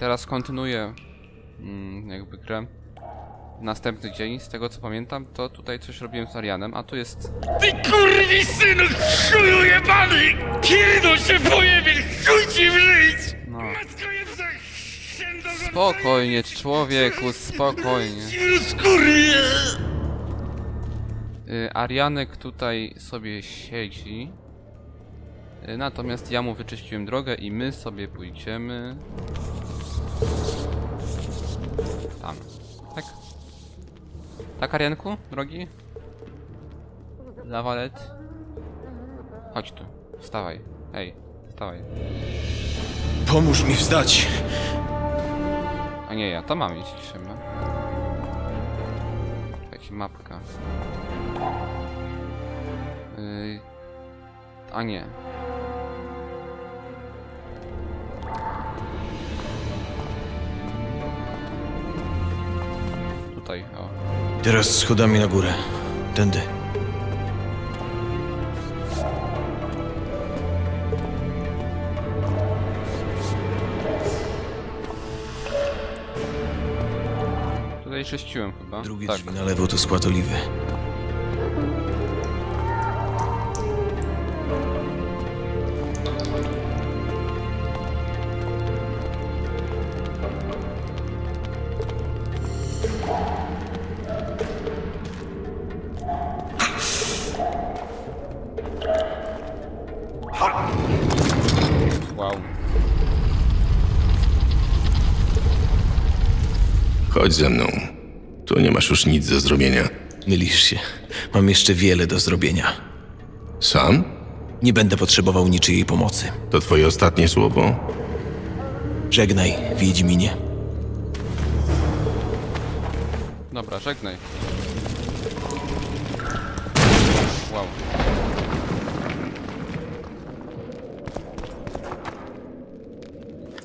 Teraz kontynuuję mm, jakby grę. Następny dzień, z tego co pamiętam, to tutaj coś robiłem z Arianem, a tu jest... Ty kurwi synu, chuju jebany! Pierdol się pojebie, chuj ci w żyć! No. Matko jedna księdza... Spokojnie, człowieku, spokojnie. Skurwie! Y, Arianek tutaj sobie siedzi. Y, Natomiast ja mu wyczyściłem drogę i my sobie pójdziemy... Tam. Tak? Tak, Arianku, drogi? Lawalet? Chodź tu, wstawaj. Ej, wstawaj. Pomóż mi wstać. A nie, ja to mam iść chyba. Jakaś mapka. Yy... A nie. Tutaj, o. Teraz schodami na górę. Tędy. Tutaj czyściłem chyba. Drugie tak. drzwi na lewo to skład oliwy. Chodź ze mną. Tu nie masz już nic do zrobienia. Mylisz się. Mam jeszcze wiele do zrobienia. Sam? Nie będę potrzebował niczyjej pomocy. To twoje ostatnie słowo? Żegnaj, Wiedźminie. Dobra, żegnaj. Wow.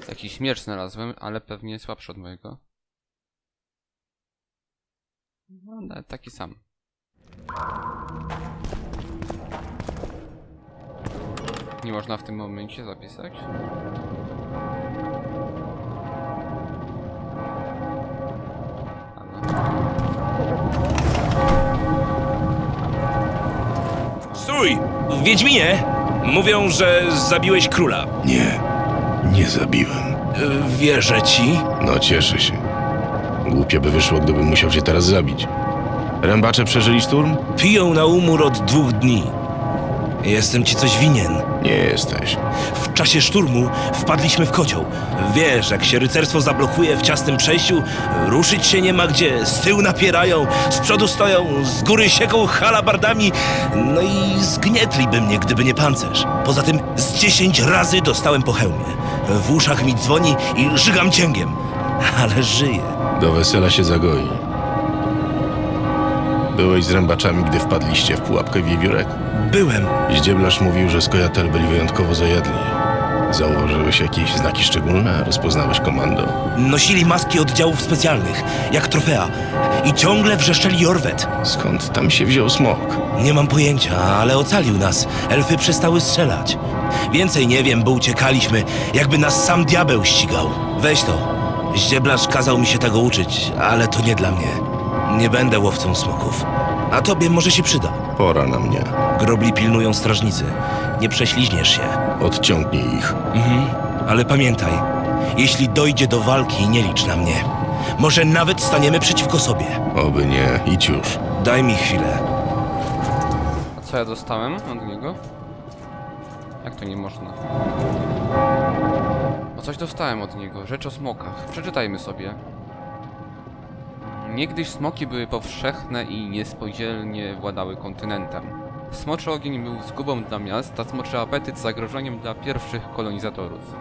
Jakiś miecz znalazłem, ale pewnie słabszy od mojego. No, ale taki sam. Nie można w tym momencie zapisać? Stój! Wiedźminie! Mówią, że zabiłeś króla. Nie. Nie zabiłem. E, Wierzę ci. No cieszę się. Głupie by wyszło, gdybym musiał cię teraz zabić. Rębacze przeżyli szturm? Piją na umór od dwóch dni. Jestem ci coś winien. Nie jesteś. W czasie szturmu wpadliśmy w kocioł. Wiesz, jak się rycerstwo zablokuje w ciasnym przejściu, ruszyć się nie ma gdzie, z tyłu napierają, z przodu stoją, z góry sieką halabardami, no i zgnietliby mnie, gdyby nie pancerz. Poza tym z dziesięć razy dostałem po hełmie. W uszach mi dzwoni i żygam cięgiem. Ale żyję. Do wesela się zagoi. Byłeś z rębaczami, gdy wpadliście w pułapkę wiewiórek? Byłem. Zdzieblarz mówił, że skojatel byli wyjątkowo zajadli. Zauważyłeś jakieś znaki szczególne? Rozpoznałeś komando? Nosili maski oddziałów specjalnych, jak trofea. I ciągle wrzeszczeli Jorwet. Skąd tam się wziął smok? Nie mam pojęcia, ale ocalił nas. Elfy przestały strzelać. Więcej nie wiem, bo uciekaliśmy, jakby nas sam diabeł ścigał. Weź to. Ździeblarz kazał mi się tego uczyć, ale to nie dla mnie. Nie będę łowcą smoków. A tobie może się przyda. Pora na mnie. Grobli pilnują strażnicy. Nie prześliźniesz się. Odciągnij ich. Mhm. Ale pamiętaj, jeśli dojdzie do walki, nie licz na mnie. Może nawet staniemy przeciwko sobie. Oby nie. Idź już. Daj mi chwilę. A co ja dostałem od niego? Jak to nie można? Coś dostałem od niego, rzecz o smokach. Przeczytajmy sobie. Niegdyś smoki były powszechne i niespodzielnie władały kontynentem. Smoczy ogień był zgubą dla miast, a smoczy apetyt zagrożeniem dla pierwszych kolonizatorów.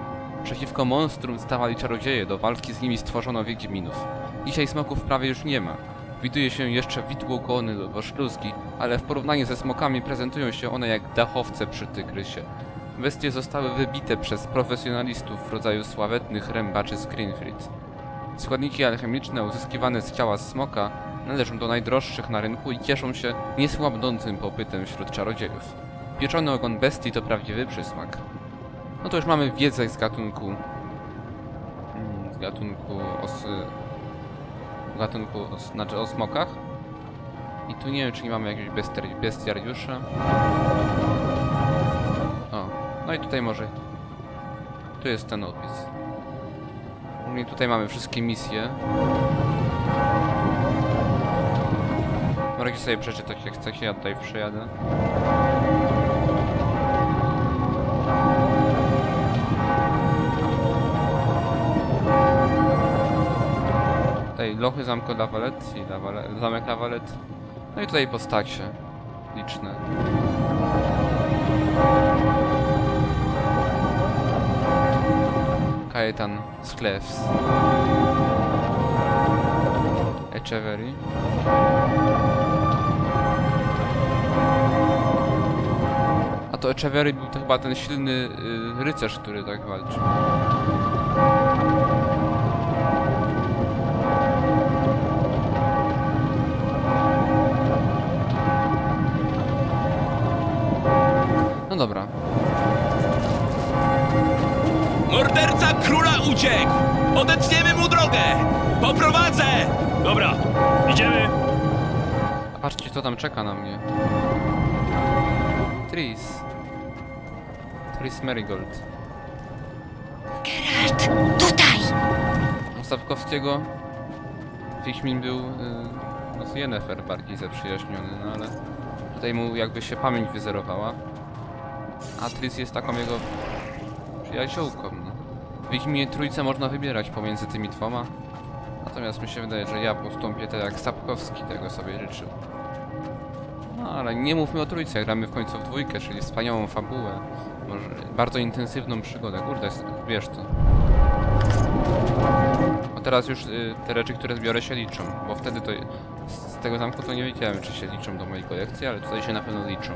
Przeciwko monstrum stawali czarodzieje, do walki z nimi stworzono wiedźminów. Dzisiaj smoków prawie już nie ma. Widuje się jeszcze widłogony lub oszluzgi, ale w porównaniu ze smokami prezentują się one jak dachowce przy tygrysie. Bestie zostały wybite przez profesjonalistów w rodzaju sławetnych rębaczy z Greenfield. Składniki alchemiczne uzyskiwane z ciała smoka należą do najdroższych na rynku i cieszą się niesłabnącym popytem wśród czarodziejów. Pieczony ogon bestii to prawdziwy przysmak. No to już mamy wiedzę z gatunku mm, gatunku os... gatunku, os... znaczy o smokach. I tu nie wiem, czy nie mamy jakiegoś bestiar- bestiariusza. No i tutaj może... Tu jest ten opis. I tutaj mamy wszystkie misje. Możecie sobie przeczytać jak chcecie, ja tutaj przejadę. Tutaj lochy zamku Lawalet i Lawale, zamek Lawalet. No i tutaj postacie liczne. Kajetan Sklefs. Echeverry. A to Echeverry był to chyba ten silny y, rycerz, który tak walczył. No dobra. Morderca króla uciekł! Odetniemy mu drogę! Poprowadzę! Dobra, idziemy. A patrzcie, kto tam czeka na mnie. Tris. Tris Marigold. Geralt, tutaj! U Sapkowskiego Wiedźmin był y, no, z Yennefer bardziej zaprzyjaźniony, no ale tutaj mu jakby się pamięć wyzerowała. A Tris jest taką jego przyjaciółką. Wiedźminie trójce można wybierać pomiędzy tymi dwoma. Natomiast mi się wydaje, że ja postąpię tak jak Sapkowski tego sobie życzył. No ale nie mówmy o trójce, gramy w końcu w dwójkę, czyli wspaniałą fabułę. Może bardzo intensywną przygodę. Kurde, wiesz to. A teraz już y, te rzeczy, które zbiorę się liczą, bo wtedy to z tego zamku to nie wiedziałem, czy się liczą do mojej kolekcji, ale tutaj się na pewno liczą.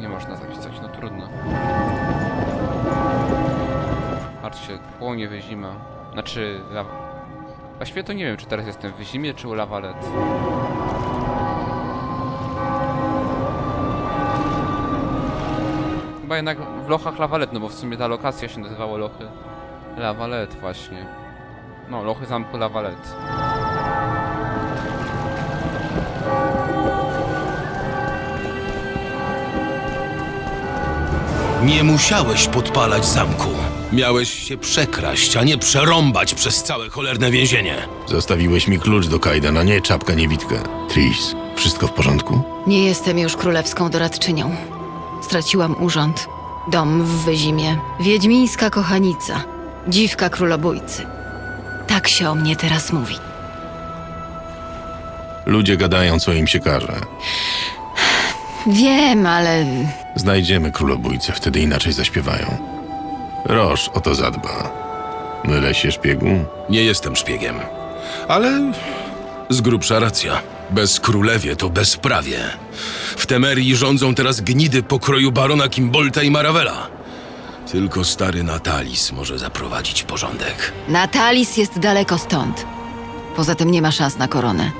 Nie można zapisać, no trudno. Patrzcie, płonie wyzima. Znaczy, la... Właściwie to nie wiem, czy teraz jestem w wyzimie, czy u lawalet. Chyba jednak w lochach lawalet, no bo w sumie ta lokacja się nazywała lochy Lawalet właśnie. No, lochy zamku Lawalet. Nie musiałeś podpalać zamku. Miałeś się przekraść, a nie przerąbać przez całe cholerne więzienie. Zostawiłeś mi klucz do Kajdana, nie czapka, nie witkę. Tris, wszystko w porządku? Nie jestem już królewską doradczynią. Straciłam urząd, dom w Wyzimie, wiedźmińska kochanica, dziwka królobójcy. Tak się o mnie teraz mówi. Ludzie gadają, co im się każe. Wiem, ale Znajdziemy królobójcę, wtedy inaczej zaśpiewają. Roż o to zadba. Mylę się szpiegu? Nie jestem szpiegiem. Ale z grubsza racja. Bez królewie to bezprawie. W Temerii rządzą teraz gnidy pokroju barona Kimbolta i Maravela. Tylko stary Natalis może zaprowadzić porządek. Natalis jest daleko stąd. Poza tym nie ma szans na koronę.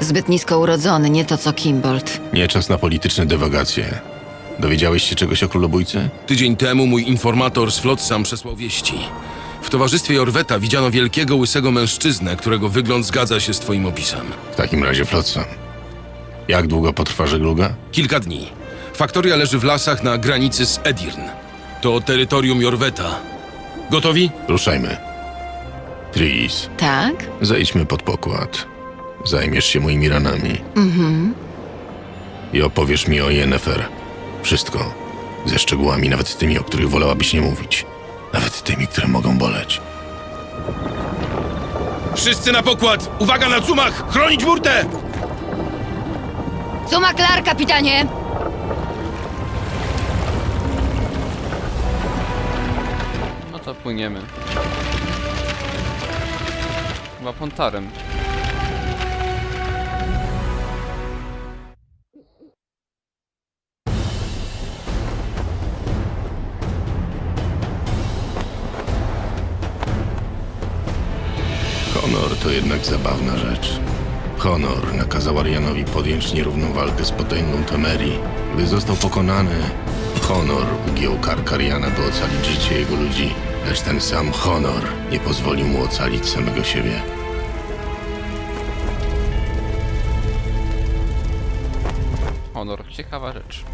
Zbyt nisko urodzony, nie to co Kimbold. Nie czas na polityczne dywagacje. Dowiedziałeś się czegoś o królobójcy? Tydzień temu mój informator z Flotsam przesłał wieści. W towarzystwie Jorweta widziano wielkiego, łysego mężczyznę, którego wygląd zgadza się z twoim opisem. W takim razie Flotsam. Jak długo potrwa żegluga? Kilka dni. Faktoria leży w lasach na granicy z Edirn. To terytorium Jorweta. Gotowi? Ruszajmy. Tris, Tak? zejdźmy pod pokład. Zajmiesz się moimi ranami. Mhm. I opowiesz mi o Yennefer. Wszystko. Ze szczegółami, nawet tymi, o których wolałabyś nie mówić. Nawet tymi, które mogą boleć. Wszyscy na pokład! Uwaga na cumach! Chronić burtę! Co ma klar, kapitanie? No to płyniemy. Chyba pontarem. Zabawna rzecz. Honor nakazał Arianowi podjąć nierówną walkę z potęgą Temerii. Gdy został pokonany, honor ugiął Karkariana, by ocalić życie jego ludzi, lecz ten sam honor nie pozwolił mu ocalić samego siebie. Honor, ciekawa rzecz.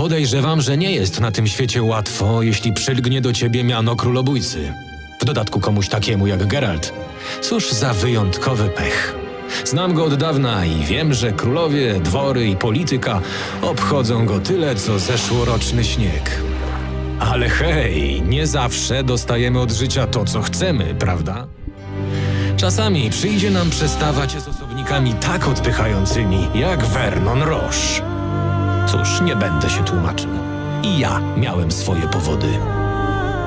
Podejrzewam, że nie jest na tym świecie łatwo, jeśli przylgnie do ciebie miano królobójcy. W dodatku komuś takiemu jak Geralt. Cóż za wyjątkowy pech. Znam go od dawna i wiem, że królowie, dwory i polityka obchodzą go tyle, co zeszłoroczny śnieg. Ale hej, nie zawsze dostajemy od życia to, co chcemy, prawda? Czasami przyjdzie nam przestawać z osobnikami tak odpychającymi, jak Vernon Roche. Cóż, nie będę się tłumaczył. I ja miałem swoje powody.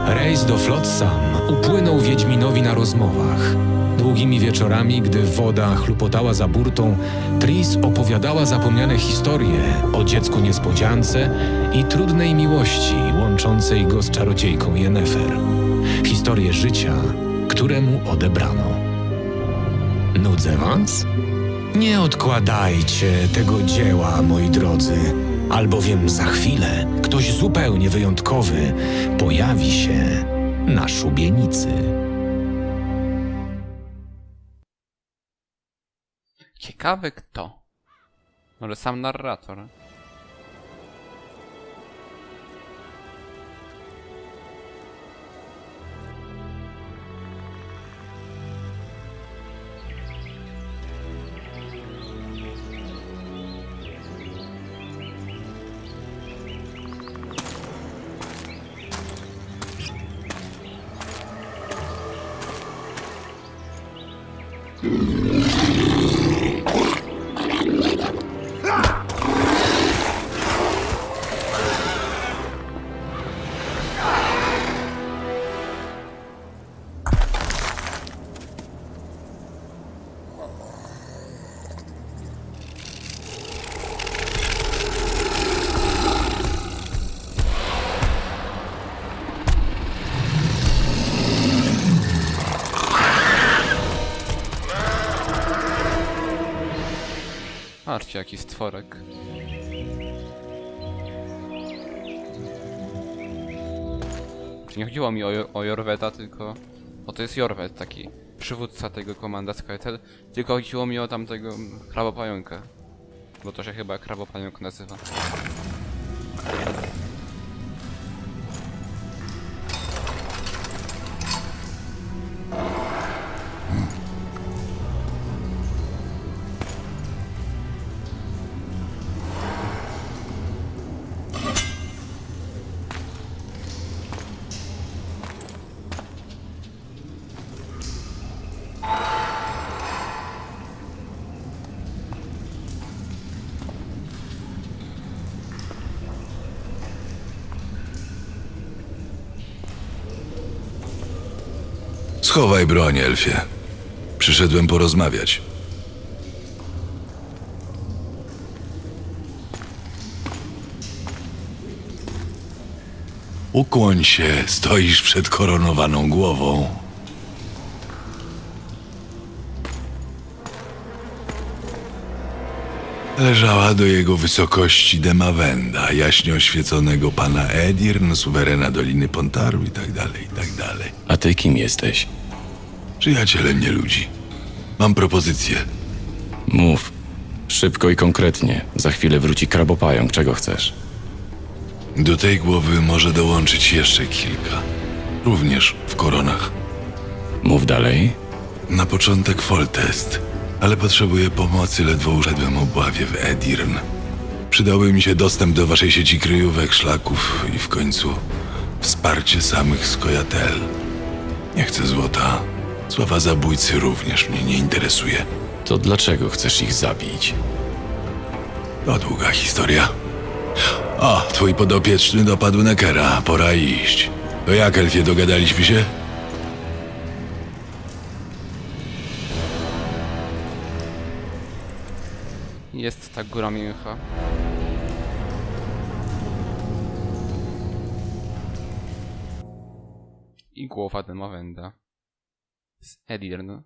Rejs do Flotsam upłynął Wiedźminowi na rozmowach. Długimi wieczorami, gdy woda chlupotała za burtą, Tris opowiadała zapomniane historie o dziecku niespodziance i trudnej miłości łączącej go z czarodziejką Yennefer. Historie życia, któremu odebrano. Nudzę was? Nie odkładajcie tego dzieła, moi drodzy, albowiem za chwilę ktoś zupełnie wyjątkowy pojawi się na szubienicy. Ciekawy kto? Może sam narrator? Patrzcie, jaki stworek. Czy nie chodziło mi o, o Jorweta, tylko... O, to jest Jorwet, taki przywódca tego komanda Skytel. Tylko chodziło mi o tamtego krabopająka. Bo to się chyba krabopająk nazywa. Schowaj broń, Elfie. Przyszedłem porozmawiać. Ukłoń się, stoisz przed koronowaną głową. Leżała do jego wysokości Demawenda, jaśnie oświeconego pana Edirn, suwerena Doliny Pontaru i tak dalej, i tak dalej. A ty kim jesteś? Przyjacielem nie ludzi. Mam propozycję. Mów. Szybko i konkretnie. Za chwilę wróci krabopająk. Czego chcesz? Do tej głowy może dołączyć jeszcze kilka. Również w koronach. Mów dalej. Na początek Foltest, ale potrzebuję pomocy, ledwo uszedłem obławie w Edirn. Przydałby mi się dostęp do waszej sieci kryjówek, szlaków i w końcu wsparcie samych skojatel. Nie chcę złota. Sława zabójcy również mnie nie interesuje. To dlaczego chcesz ich zabić? To długa historia. O, twój podopieczny dopadł Nekera. Pora iść. To jak, Elfie, dogadaliśmy się? Jest ta góra mięcha. Głowa Demawenda. Z Edirn.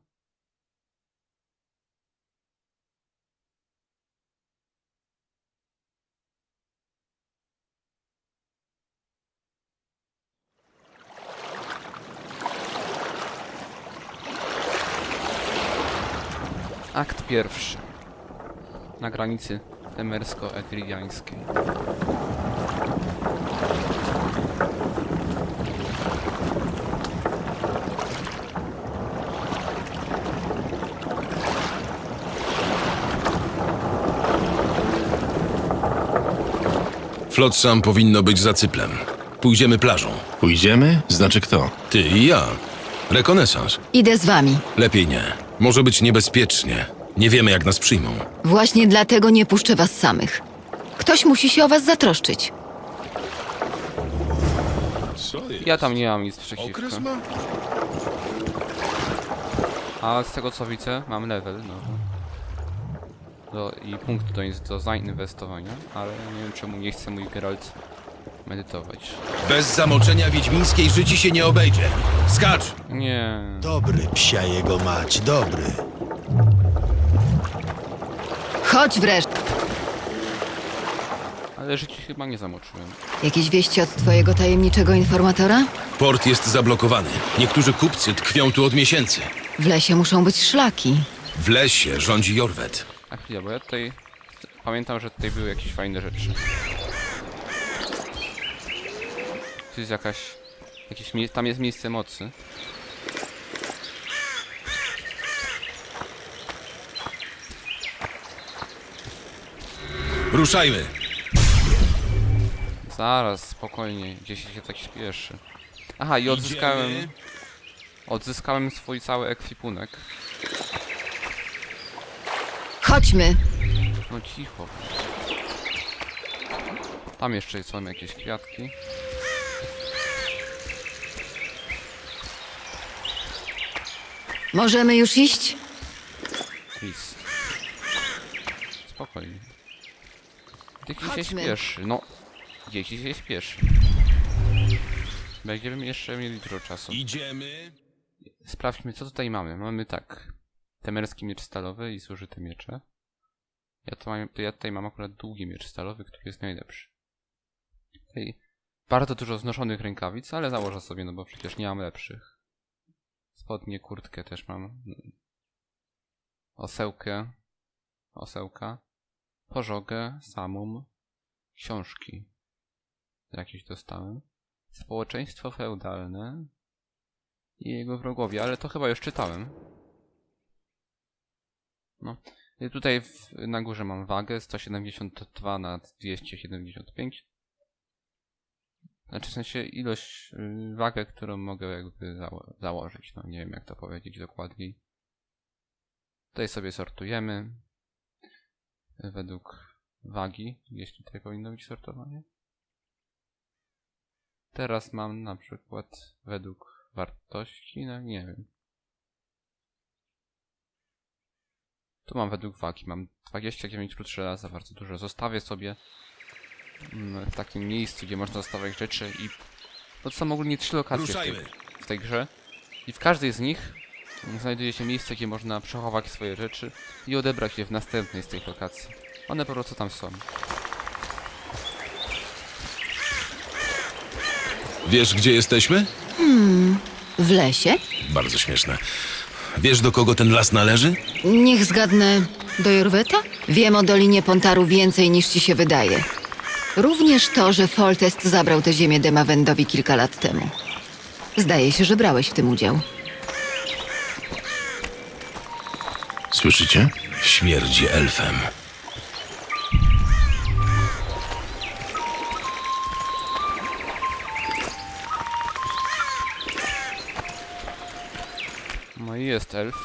Akt pierwszy. Na granicy temersko-edriańskiej. Flotsam powinno być za cyplem. Pójdziemy plażą. Pójdziemy? Znaczy kto? Ty i ja. Rekonesans. Idę z wami. Lepiej nie. Może być niebezpiecznie. Nie wiemy, jak nas przyjmą. Właśnie dlatego nie puszczę was samych. Ktoś musi się o was zatroszczyć. Co jest? Ja tam nie mam nic przeciwko. Okres ma? A z tego co widzę, mam level, no. Do, I punkt do, do zainwestowania, ale nie wiem czemu nie chce mój Geralt medytować. Bez zamoczenia wiedźmińskiej życi się nie obejdzie. Skacz! Nie. Dobry, psia jego mać, dobry. Chodź wreszcie. Ale życie chyba nie zamoczyłem. Jakieś wieści od twojego tajemniczego informatora? Port jest zablokowany. Niektórzy kupcy tkwią tu od miesięcy. W lesie muszą być szlaki. W lesie rządzi Jorwet. A chwilę, bo ja tutaj... Pamiętam, że tutaj były jakieś fajne rzeczy. Tu jest jakaś... Jakieś mie- tam jest miejsce mocy. Ruszajmy! Zaraz, spokojnie, gdzieś się tak śpieszy. Aha, i odzyskałem... Idziemy. Odzyskałem swój cały ekwipunek. Chodźmy. No cicho. Tam jeszcze są jakieś kwiatki. Możemy już iść? Chris. Spokojnie. Dzieci się Chodźmy. śpieszy, no. Dzieci się śpieszy. Będziemy jeszcze mieli dużo czasu. Idziemy. Sprawdźmy, co tutaj mamy. Mamy tak. Temerski miecz stalowy i zużyte miecze. Ja, to mam, to ja tutaj mam akurat długi miecz stalowy, który jest najlepszy. Tutaj bardzo dużo znoszonych rękawic, ale założę sobie, no bo przecież nie mam lepszych. Spodnie, kurtkę też mam. Osełkę. Osełka. Pożogę, samum. Książki. Jakieś dostałem. Społeczeństwo feudalne i jego wrogowie, ale to chyba już czytałem. No. I tutaj w, na górze mam wagę 172 na 275. Znaczy w sensie ilość, y, wagę, którą mogę jakby zało założyć. No nie wiem jak to powiedzieć dokładniej. Tutaj sobie sortujemy. Według wagi. Gdzieś tutaj powinno być sortowanie. Teraz mam na przykład według wartości, no nie wiem. Tu mam według wagi, mam 29 ród żelaza, bardzo dużo. Zostawię sobie mm, w takim miejscu, gdzie można zostawiać rzeczy i... To są ogólnie trzy lokacje w tej, w tej grze. I w każdej z nich znajduje się miejsce, gdzie można przechować swoje rzeczy i odebrać je w następnej z tych lokacji. One po prostu tam są. Wiesz, gdzie jesteśmy? W lesie? Bardzo śmieszne. Wiesz, do kogo ten las należy? Niech zgadnę. Do Jorweta? Wiem o Dolinie Pontaru więcej niż ci się wydaje. Również to, że Foltest zabrał tę ziemię Demawendowi kilka lat temu. Zdaje się, że brałeś w tym udział. Słyszycie? Śmierdzi elfem. Elf.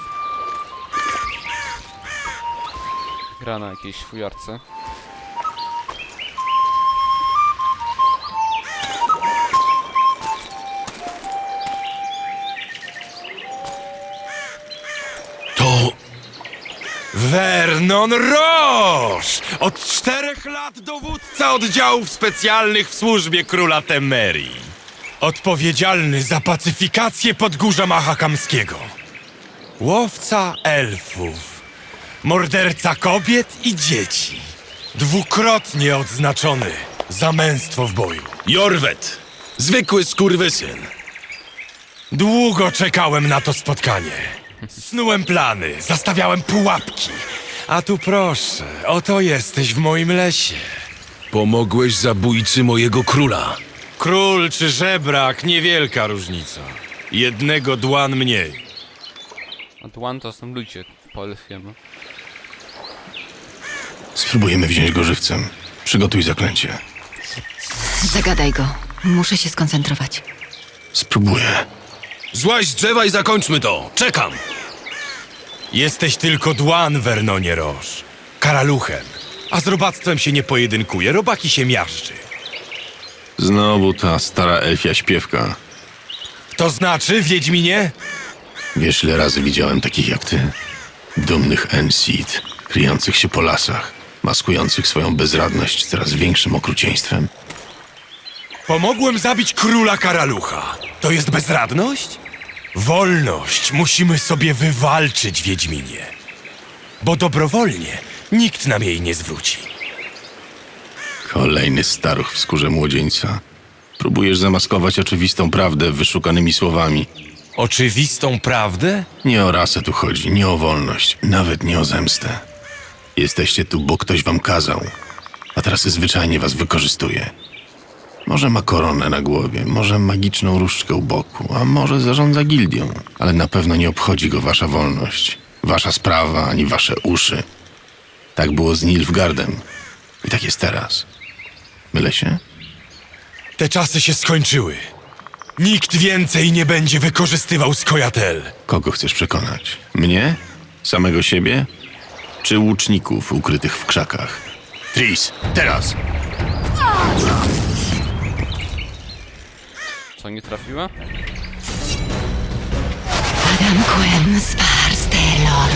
Gra na jakiejś fujarce. To Vernon Roche! Od czterech lat dowódca oddziałów specjalnych w służbie króla Temerii. Odpowiedzialny za pacyfikację Podgórza Mahakamskiego. Łowca elfów. Morderca kobiet i dzieci. Dwukrotnie odznaczony za męstwo w boju. Jorwet! Zwykły skurwysyn. Długo czekałem na to spotkanie. Snułem plany, zastawiałem pułapki. A tu proszę, oto jesteś w moim lesie. Pomogłeś zabójcy mojego króla. Król czy żebrak, niewielka różnica. Jednego dłan mniej. Dwan to są ludzie po elfiemu. Spróbujemy wziąć go żywcem. Przygotuj zaklęcie. Zagadaj go. Muszę się skoncentrować. Spróbuję. Złaź z drzewa i zakończmy to. Czekam. Jesteś tylko dłan, Vernonie Roż. Karaluchem. A z robactwem się nie pojedynkuje, robaki się miażdży. Znowu ta stara elfia śpiewka. To znaczy, Wiedźminie? Wiesz, ile razy widziałem takich jak ty? Dumnych Enseed, kryjących się po lasach, maskujących swoją bezradność coraz większym okrucieństwem. Pomogłem zabić króla Karalucha. To jest bezradność? Wolność musimy sobie wywalczyć, Wiedźminie. Bo dobrowolnie nikt nam jej nie zwróci. Kolejny staruch w skórze młodzieńca. Próbujesz zamaskować oczywistą prawdę wyszukanymi słowami. Oczywistą prawdę? Nie o rasę tu chodzi, nie o wolność, nawet nie o zemstę. Jesteście tu, bo ktoś wam kazał, a teraz zwyczajnie was wykorzystuje. Może ma koronę na głowie, może magiczną różdżkę u boku, a może zarządza gildią, ale na pewno nie obchodzi go wasza wolność, wasza sprawa ani wasze uszy. Tak było z Nilfgaardem i tak jest teraz. Mylę się? Te czasy się skończyły. Nikt więcej nie będzie wykorzystywał skojatel. Kogo chcesz przekonać? Mnie? Samego siebie? Czy łuczników ukrytych w krzakach? Tris, teraz! Co, nie trafiła? Adam Quen Spars Taylor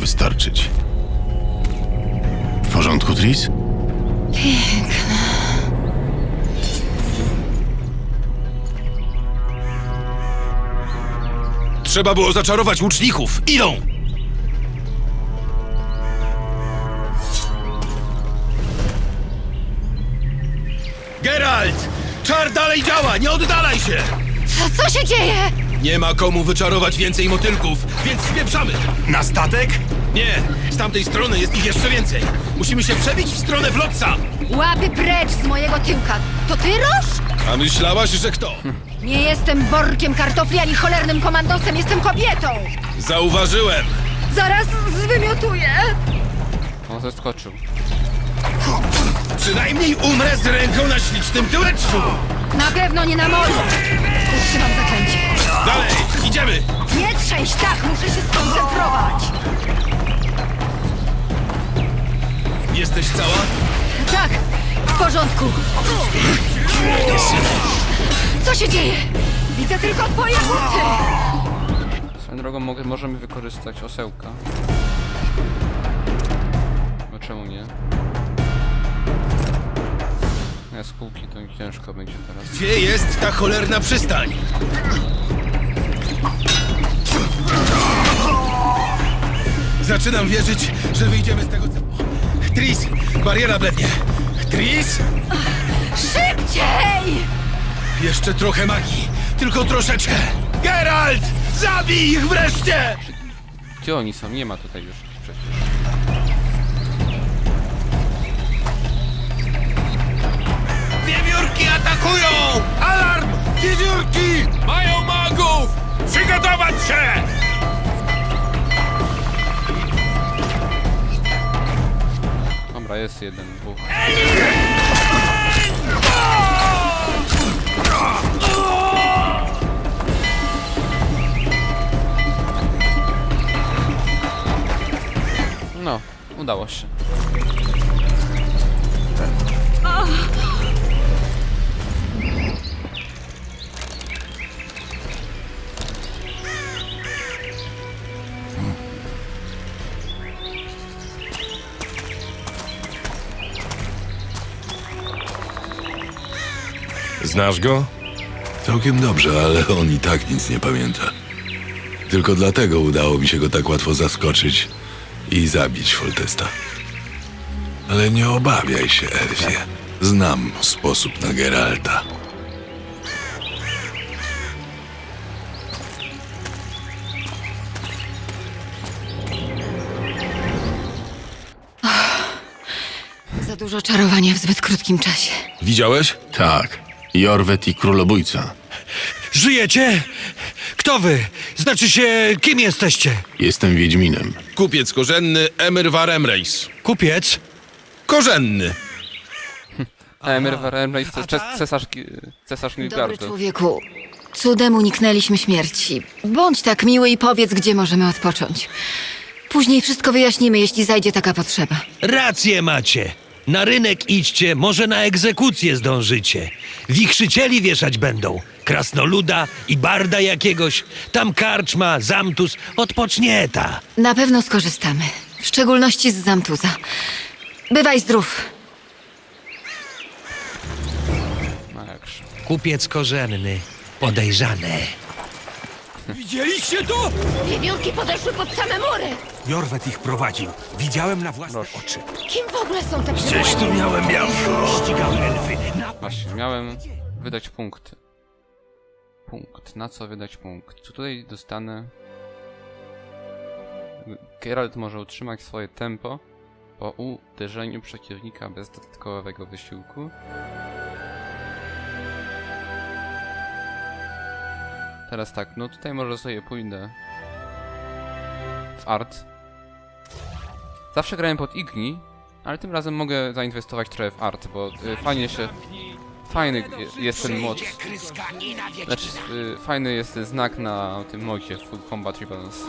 wystarczyć. W porządku, Tris? Trzeba było zaczarować łuczników. Idą! Geralt! Czar dalej działa! Nie oddalaj się! Co, co się dzieje? Nie ma komu wyczarować więcej motylków, więc spieprzamy! Na statek? Nie, z tamtej strony jest ich jeszcze więcej. Musimy się przebić w stronę Wlotca. Łapy precz z mojego tyłka. To ty, Roż? A myślałaś, że kto? Nie jestem workiem kartofli ani cholernym komandosem, jestem kobietą! Zauważyłem! Zaraz zwymiotuję! On zeskoczył. Przynajmniej umrę z ręką na ślicznym tyłeczku! Na pewno nie na moim! Utrzymam zaklęcie. Dalej, idziemy! Nie trzęść tak, muszę się skoncentrować! Jesteś cała? Tak, w porządku. Co się dzieje? Widzę tylko twoje buty! Swoją drogą mogę, możemy wykorzystać osełka. No czemu nie? Jaskółki to ciężko będzie teraz. Gdzie jest ta cholerna przystań? Zaczynam wierzyć, że wyjdziemy z tego... co- Tris! Bariera blednie! Tris! Szybciej! Jeszcze trochę magii! Tylko troszeczkę! Geralt! Zabij ich wreszcie! Gdzie oni są? Nie ma tutaj już przecież. Wiewiórki atakują! Alarm! Wiewiórki! Mają magów! Przygotować się! Dobra, jest jeden, dwóch. No, udało się. Znasz go? Całkiem dobrze, ale on i tak nic nie pamięta. Tylko dlatego udało mi się go tak łatwo zaskoczyć i zabić Foltesta. Ale nie obawiaj się, Elfie. Znam sposób na Geralta. Za dużo czarowania w zbyt krótkim czasie. Widziałeś? Tak. Jorwet i królobójca. Żyjecie? Kto wy? Znaczy się, kim jesteście? Jestem Wiedźminem. Kupiec korzenny Emir Varemreis. Kupiec? Korzenny! Emir Varemreis to czes- cesarz, cesarz Dobry Nilgardu. człowieku, cudem uniknęliśmy śmierci. Bądź tak miły i powiedz, gdzie możemy odpocząć. Później wszystko wyjaśnimy, jeśli zajdzie taka potrzeba. Rację macie. Na rynek idźcie, może na egzekucję zdążycie. Wichrzycieli wieszać będą. Krasnoluda i barda jakiegoś. Tam karczma, zamtus, odpocznieta. Na pewno skorzystamy. W szczególności z Zamtuza. Bywaj zdrów. No jakże. Kupiec korzenny, podejrzany. Widzieliście to? Wiewiórki podeszły pod same mury! Jorwet ich prowadził. Widziałem na własne oczy. Kim w ogóle są te Gdzieś przybłędy? tu miałem białko. Ścigam elfy. Na... Właśnie, miałem wydać punkty. Punkt. Na co wydać punkt? Czy tutaj dostanę... Geralt może utrzymać swoje tempo po uderzeniu przeciwnika bez dodatkowego wysiłku. Teraz tak, no tutaj może sobie pójdę w art. Zawsze grałem pod Igni, ale tym razem mogę zainwestować trochę w art, bo y, fajnie się... Fajny je- jest ten mod. Znaczy, y, fajny jest znak na tym modzie Full Combat Ribbons.